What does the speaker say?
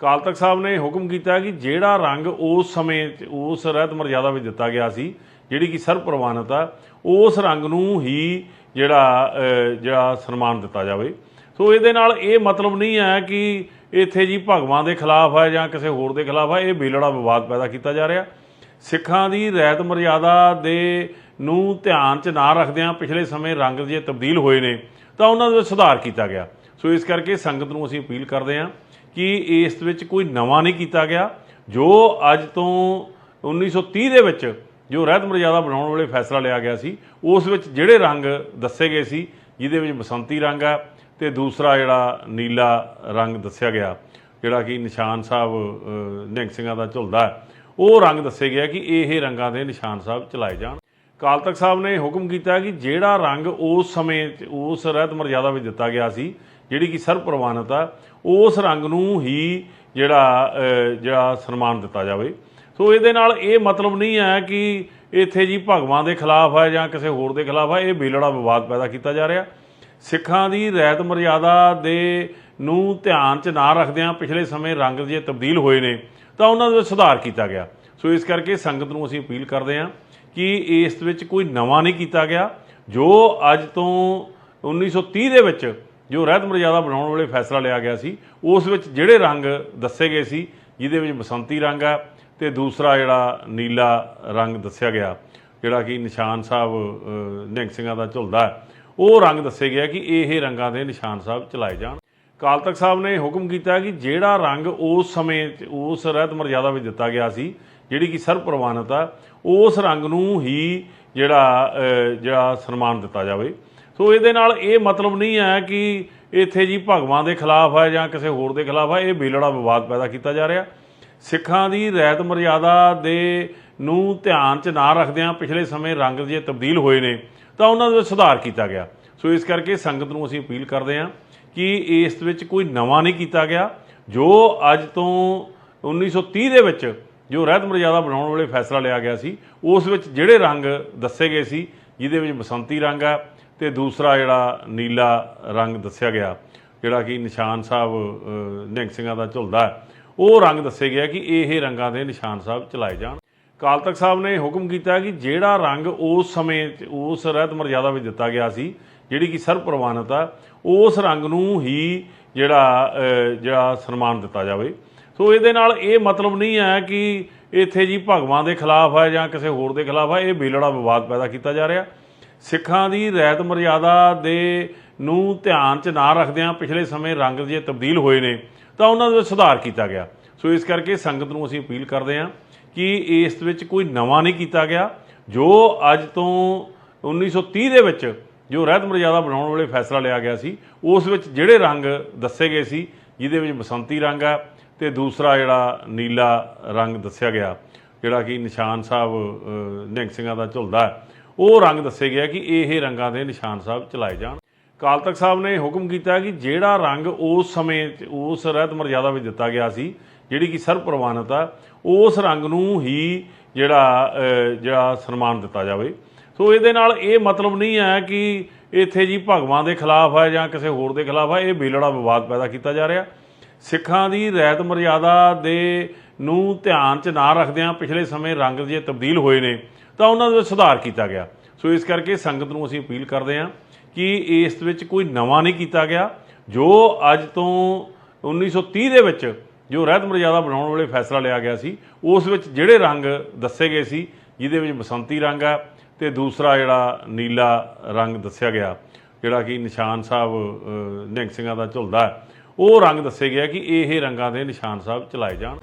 ਕਾਲ ਤਖਤ ਸਾਹਿਬ ਨੇ ਹੁਕਮ ਕੀਤਾ ਕਿ ਜਿਹੜਾ ਰੰਗ ਉਸ ਸਮੇਂ 'ਚ ਉਸ ਰਹਿਤ ਮਰਜ਼ਾਦਾ ਵਿੱਚ ਦਿੱਤਾ ਗਿਆ ਸੀ, ਜਿਹੜੀ ਕਿ ਸਰਬ ਪ੍ਰਵਾਨਿਤ ਆ, ਉਸ ਰੰਗ ਨੂੰ ਹੀ ਜਿਹੜਾ ਜਿਹੜਾ ਸਨਮਾਨ ਦਿੱਤਾ ਜਾਵੇ। ਸੋ ਇਹਦੇ ਨਾਲ ਇਹ ਮਤਲਬ ਨਹੀਂ ਹੈ ਕਿ ਇੱਥੇ ਜੀ ਭਗਵਾਨ ਦੇ ਖਿਲਾਫ ਹੈ ਜਾਂ ਕਿਸੇ ਹੋਰ ਦੇ ਖਿਲਾਫ ਹੈ ਇਹ ਬੇਲੜਾ ਵਿਵਾਦ ਪੈਦਾ ਕੀਤਾ ਜਾ ਰਿਹਾ। ਸਿੱਖਾਂ ਦੀ ਰਹਿਤ ਮਰਜ਼ਾਦਾ ਦੇ ਨੂੰ ਧਿਆਨ 'ਚ ਨਾ ਰੱਖਦਿਆਂ ਪਿਛਲੇ ਸਮੇਂ ਰੰਗ ਜੇ ਤਬਦੀਲ ਹੋਏ ਨੇ, ਤਾਂ ਉਹਨਾਂ ਦੇ ਵਿੱਚ ਸੁਧਾਰ ਕੀਤਾ ਗਿਆ। ਸੋ ਇਸ ਕਰਕੇ ਸੰਗਤ ਨੂੰ ਅਸੀਂ ਅਪੀਲ ਕਰਦੇ ਹਾਂ ਕਿ ਇਸ ਵਿੱਚ ਕੋਈ ਨਵਾਂ ਨਹੀਂ ਕੀਤਾ ਗਿਆ ਜੋ ਅੱਜ ਤੋਂ 1930 ਦੇ ਵਿੱਚ ਜੋ ਰਹਿਤ ਮਰਜ਼ਾਦਾ ਬਣਾਉਣ ਵਾਲੇ ਫੈਸਲਾ ਲਿਆ ਗਿਆ ਸੀ ਉਸ ਵਿੱਚ ਜਿਹੜੇ ਰੰਗ ਦੱਸੇ ਗਏ ਸੀ ਜਿਹਦੇ ਵਿੱਚ ਬਸੰਤੀ ਰੰਗ ਆ ਤੇ ਦੂਸਰਾ ਜਿਹੜਾ ਨੀਲਾ ਰੰਗ ਦੱਸਿਆ ਗਿਆ ਜਿਹੜਾ ਕਿ ਨਿਸ਼ਾਨ ਸਾਹਿਬ ਅਹ, ਨਿਹੰਗ ਸਿੰਘਾਂ ਦਾ ਝੁਲਦਾ ਉਹ ਰੰਗ ਦੱਸੇ ਗਿਆ ਕਿ ਇਹ ਰੰਗਾਂ ਦੇ ਨਿਸ਼ਾਨ ਸਾਹਿਬ ਚਲਾਏ ਜਾਣ। ਕਾਲ ਤਖਤ ਸਾਹਿਬ ਨੇ ਹੁਕਮ ਕੀਤਾ ਕਿ ਜਿਹੜਾ ਰੰਗ ਉਸ ਸਮੇਂ 'ਚ ਉਸ ਰਹਿਤ ਮਰਜ਼ਾਦਾ ਵਿੱਚ ਦਿੱਤਾ ਗਿਆ ਸੀ ਜਿਹੜੀ ਕਿ ਸਰਵ ਪ੍ਰਵਾਨਿਤ ਆ ਉਸ ਰੰਗ ਨੂੰ ਹੀ ਜਿਹੜਾ ਜਿਹੜਾ ਸਨਮਾਨ ਦਿੱਤਾ ਜਾਵੇ। ਸੋ ਇਹਦੇ ਨਾਲ ਇਹ ਮਤਲਬ ਨਹੀਂ ਹੈ ਕਿ ਇੱਥੇ ਜੀ ਭਗਵਾਨ ਦੇ ਖਿਲਾਫ ਹੈ ਜਾਂ ਕਿਸੇ ਹੋਰ ਦੇ ਖਿਲਾਫ ਹੈ, ਇਹ ਬੇਲੜਾ ਵਿਵਾਦ ਪੈਦਾ ਕੀਤਾ ਜਾ ਰਿਹਾ। ਸਿੱਖਾਂ ਦੀ ਰਹਿਤ ਮਰਿਆਦਾ ਦੇ ਨੂੰ ਧਿਆਨ 'ਚ ਨਾ ਰੱਖਦਿਆਂ ਪਿਛਲੇ ਸਮੇਂ ਰੰਗ ਜੇ ਤਬਦੀਲ ਹੋਏ ਨੇ, ਤਾਂ ਉਹਨਾਂ ਦੇ ਵਿੱਚ ਸੁਧਾਰ ਕੀਤਾ ਗਿਆ। ਸੋ ਇਸ ਕਰਕੇ ਸੰਗਤ ਨੂੰ ਅਸੀਂ ਅਪੀਲ ਕਰਦੇ ਹਾਂ ਕਿ ਇਸ ਵਿੱਚ ਕੋਈ ਨਵਾਂ ਨਹੀਂ ਕੀਤਾ ਗਿਆ। ਜੋ ਅੱਜ ਤੋਂ 1930 ਦੇ ਵਿੱਚ ਜੋ ਰਹਿਤ ਮਰਜ਼ਾਦਾ ਬਣਾਉਣ ਵੇਲੇ ਫੈਸਲਾ ਲਿਆ ਗਿਆ ਸੀ ਉਸ ਵਿੱਚ ਜਿਹੜੇ ਰੰਗ ਦੱਸੇ ਗਏ ਸੀ ਜਿਹਦੇ ਵਿੱਚ ਬਸੰਤੀ ਰੰਗ ਆ ਤੇ ਦੂਸਰਾ ਜਿਹੜਾ ਨੀਲਾ ਰੰਗ ਦੱਸਿਆ ਗਿਆ ਜਿਹੜਾ ਕਿ ਨਿਸ਼ਾਨ ਸਾਹਿਬ ਅਹ, ਨਿਹੰਗ ਸਿੰਘਾਂ ਦਾ ਝੁਲਦਾ ਉਹ ਰੰਗ ਦੱਸੇ ਗਿਆ ਕਿ ਇਹ ਰੰਗਾਂ ਦੇ ਨਿਸ਼ਾਨ ਸਾਹਿਬ ਚਲਾਏ ਜਾਣ। ਕਾਲ ਤਖਤ ਸਾਹਿਬ ਨੇ ਹੁਕਮ ਕੀਤਾ ਕਿ ਜਿਹੜਾ ਰੰਗ ਉਸ ਸਮੇਂ 'ਚ ਉਸ ਰਹਿਤ ਮਰਜ਼ਾਦਾ ਵਿੱਚ ਦਿੱਤਾ ਗਿਆ ਸੀ ਜਿਹੜੀ ਕਿ ਸਰਵ ਪ੍ਰਵਾਨਿਤ ਆ ਉਸ ਰੰਗ ਨੂੰ ਹੀ ਜਿਹੜਾ ਜਿਹੜਾ ਸਨਮਾਨ ਦਿੱਤਾ ਜਾਵੇ। ਸੋ ਇਹਦੇ ਨਾਲ ਇਹ ਮਤਲਬ ਨਹੀਂ ਹੈ ਕਿ ਇੱਥੇ ਜੀ ਭਗਵਾਨ ਦੇ ਖਿਲਾਫ ਹੈ ਜਾਂ ਕਿਸੇ ਹੋਰ ਦੇ ਖਿਲਾਫ ਹੈ, ਇਹ ਬੇਲੜਾ ਵਿਵਾਦ ਪੈਦਾ ਕੀਤਾ ਜਾ ਰਿਹਾ। ਸਿੱਖਾਂ ਦੀ ਰਹਿਤ ਮਰਿਆਦਾ ਦੇ ਨੂੰ ਧਿਆਨ 'ਚ ਨਾ ਰੱਖਦਿਆਂ ਪਿਛਲੇ ਸਮੇਂ ਰੰਗ ਜੇ ਤਬਦੀਲ ਹੋਏ ਨੇ, ਤਾਂ ਉਹਨਾਂ ਦੇ ਵਿੱਚ ਸੁਧਾਰ ਕੀਤਾ ਗਿਆ। ਸੋ ਇਸ ਕਰਕੇ ਸੰਗਤ ਨੂੰ ਅਸੀਂ ਅਪੀਲ ਕਰਦੇ ਹਾਂ ਕਿ ਇਸ ਵਿੱਚ ਕੋਈ ਨਵਾਂ ਨਹੀਂ ਕੀਤਾ ਗਿਆ, ਜੋ ਅੱਜ ਤੋਂ 1930 ਦੇ ਵਿੱਚ ਜੋ ਰਹਿਤ ਮਰਜ਼ਾਦਾ ਬਣਾਉਣ ਵੇਲੇ ਫੈਸਲਾ ਲਿਆ ਗਿਆ ਸੀ, ਉਸ ਵਿੱਚ ਜਿਹੜੇ ਰੰਗ ਦੱਸੇ ਗਏ ਸੀ, ਜਿਹਦੇ ਵਿੱਚ ਬਸੰਤੀ ਰੰਗ ਆ ਤੇ ਦੂਸਰਾ ਜਿਹੜਾ ਨੀਲਾ ਰੰਗ ਦੱਸਿਆ ਗਿਆ ਜਿਹੜਾ ਕਿ ਨਿਸ਼ਾਨ ਸਾਹਿਬ ਅਹ, ਨਿਹੰਗ ਸਿੰਘਾਂ ਦਾ ਝੁਲਦਾ ਉਹ ਰੰਗ ਦੱਸੇ ਗਿਆ ਕਿ ਇਹ ਰੰਗਾਂ ਦੇ ਨਿਸ਼ਾਨ ਸਾਹਿਬ ਚਲਾਏ ਜਾਣ। ਕਾਲ ਤਖਤ ਸਾਹਿਬ ਨੇ ਹੁਕਮ ਕੀਤਾ ਕਿ ਜਿਹੜਾ ਰੰਗ ਉਸ ਸਮੇਂ 'ਚ ਉਸ ਰਹਿਤ ਮਰਜ਼ਾਦਾ ਵਿੱਚ ਦਿੱਤਾ ਗਿਆ ਸੀ ਜਿਹੜੀ ਕਿ ਸਰਵ ਪ੍ਰਵਾਨਿਤ ਆ ਉਸ ਰੰਗ ਨੂੰ ਹੀ ਜਿਹੜਾ ਜਿਹੜਾ ਸਨਮਾਨ ਦਿੱਤਾ ਜਾਵੇ। ਸੋ ਇਹਦੇ ਨਾਲ ਇਹ ਮਤਲਬ ਨਹੀਂ ਹੈ ਕਿ ਇੱਥੇ ਜੀ ਭਗਵਾਨ ਦੇ ਖਿਲਾਫ ਹੈ ਜਾਂ ਕਿਸੇ ਹੋਰ ਦੇ ਖਿਲਾਫ ਹੈ ਇਹ ਬੇਲੜਾ ਵਿਵਾਦ ਪੈਦਾ ਕੀਤਾ ਜਾ ਰਿਹਾ। ਸਿੱਖਾਂ ਦੀ ਰਹਿਤ ਮਰਿਆਦਾ ਦੇ ਨੂੰ ਧਿਆਨ 'ਚ ਨਾ ਰੱਖਦਿਆਂ ਪਿਛਲੇ ਸਮੇਂ ਰੰਗ ਜੇ ਤਬਦੀਲ ਹੋਏ ਨੇ ਤਾਂ ਉਹਨਾਂ ਦੇ ਵਿੱਚ ਸੁਧਾਰ ਕੀਤਾ ਗਿਆ। ਸੋ ਇਸ ਕਰਕੇ ਸੰਗਤ ਨੂੰ ਅਸੀਂ ਅਪੀਲ ਕਰਦੇ ਹਾਂ ਕਿ ਇਸ ਵਿੱਚ ਕੋਈ ਨਵਾਂ ਨਹੀਂ ਕੀਤਾ ਗਿਆ ਜੋ ਅੱਜ ਤੋਂ 1930 ਦੇ ਵਿੱਚ ਜੋ ਰਹਿਤ ਮਰਜ਼ਾਦਾ ਬਣਾਉਣ ਵੇਲੇ ਫੈਸਲਾ ਲਿਆ ਗਿਆ ਸੀ ਉਸ ਵਿੱਚ ਜਿਹੜੇ ਰੰਗ ਦੱਸੇ ਗਏ ਸੀ ਜਿਹਦੇ ਵਿੱਚ ਬਸੰਤੀ ਰੰਗ ਆ ਤੇ ਦੂਸਰਾ ਜਿਹੜਾ ਨੀਲਾ ਰੰਗ ਦੱਸਿਆ ਗਿਆ ਜਿਹੜਾ ਕਿ ਨਿਸ਼ਾਨ ਸਾਹਿਬ ਅਹ, ਨਿਹੰਗ ਸਿੰਘਾਂ ਦਾ ਝੁਲਦਾ। ਉਹ ਰੰਗ ਦੱਸੇ ਗਿਆ ਕਿ ਇਹ ਰੰਗਾਂ ਦੇ ਨਿਸ਼ਾਨ ਸਾਹਿਬ ਚਲਾਏ ਜਾਣ। ਕਾਲ ਤਖਤ ਸਾਹਿਬ ਨੇ ਹੁਕਮ ਕੀਤਾ ਕਿ ਜਿਹੜਾ ਰੰਗ ਉਸ ਸਮੇਂ 'ਚ, ਉਸ ਰਹਿਤ ਮਰਜ਼ਾਦਾ ਵਿੱਚ ਦਿੱਤਾ ਗਿਆ ਸੀ, ਜਿਹੜੀ ਕਿ ਸਰਵ ਪ੍ਰਵਾਨਿਤ ਆ ਉਸ ਰੰਗ ਨੂੰ ਹੀ ਜਿਹੜਾ ਜਿਹੜਾ ਸਨਮਾਨ ਦਿੱਤਾ ਜਾਵੇ। ਸੋ ਇਹਦੇ ਨਾਲ ਇਹ ਮਤਲਬ ਨਹੀਂ ਹੈ ਕਿ ਇੱਥੇ ਜੀ ਭਗਵਾਨ ਦੇ ਖਿਲਾਫ ਹੈ ਜਾਂ ਕਿਸੇ ਹੋਰ ਦੇ ਖਿਲਾਫ ਹੈ, ਇਹ ਬੇਲੜਾ ਵਿਵਾਦ ਪੈਦਾ ਕੀਤਾ ਜਾ ਰਿਹਾ। ਸਿੱਖਾਂ ਦੀ ਰਹਿਤ ਮਰਜ਼ਾਦਾ ਦੇ ਨੂੰ ਧਿਆਨ 'ਚ ਨਾ ਰੱਖਦਿਆਂ ਪਿਛਲੇ ਸਮੇਂ ਰੰਗ ਜੇ ਤਬਦੀਲ ਹੋਏ ਨੇ ਤਾਂ ਉਹਨਾਂ ਦੇ ਵਿੱਚ ਸੁਧਾਰ ਕੀਤਾ ਗਿਆ। ਸੋ ਇਸ ਕਰਕੇ ਸੰਗਤ ਨੂੰ ਅਸੀਂ ਅਪੀਲ ਕਰਦੇ ਹਾਂ ਕਿ ਇਸ ਵਿੱਚ ਕੋਈ ਨਵਾਂ ਨਹੀਂ ਕੀਤਾ ਗਿਆ ਜੋ ਅੱਜ ਤੋਂ 1930 ਦੇ ਵਿੱਚ ਜੋ ਰਹਿਤ ਮਰਜ਼ਾਦਾ ਬਣਾਉਣ ਵਾਲੇ ਫੈਸਲਾ ਲਿਆ ਗਿਆ ਸੀ ਉਸ ਵਿੱਚ ਜਿਹੜੇ ਰੰਗ ਦੱਸੇ ਗਏ ਸੀ ਜਿਹਦੇ ਵਿੱਚ ਬਸੰਤੀ ਰੰਗ ਆ ਤੇ ਦੂਸਰਾ ਜਿਹੜਾ ਨੀਲਾ ਰੰਗ ਦੱਸਿਆ ਗਿਆ ਜਿਹੜਾ ਕਿ ਨਿਸ਼ਾਨ ਸਾਹਿਬ ਅਹ, ਨਿਹੰਗ ਸਿੰਘਾਂ ਦਾ ਝੁਲਦਾ ਉਹ ਰੰਗ ਦੱਸੇ ਗਿਆ ਕਿ ਇਹ ਰੰਗਾਂ ਦੇ ਨਿਸ਼ਾਨ ਸਾਹਿਬ ਚਲਾਏ ਜਾਣ।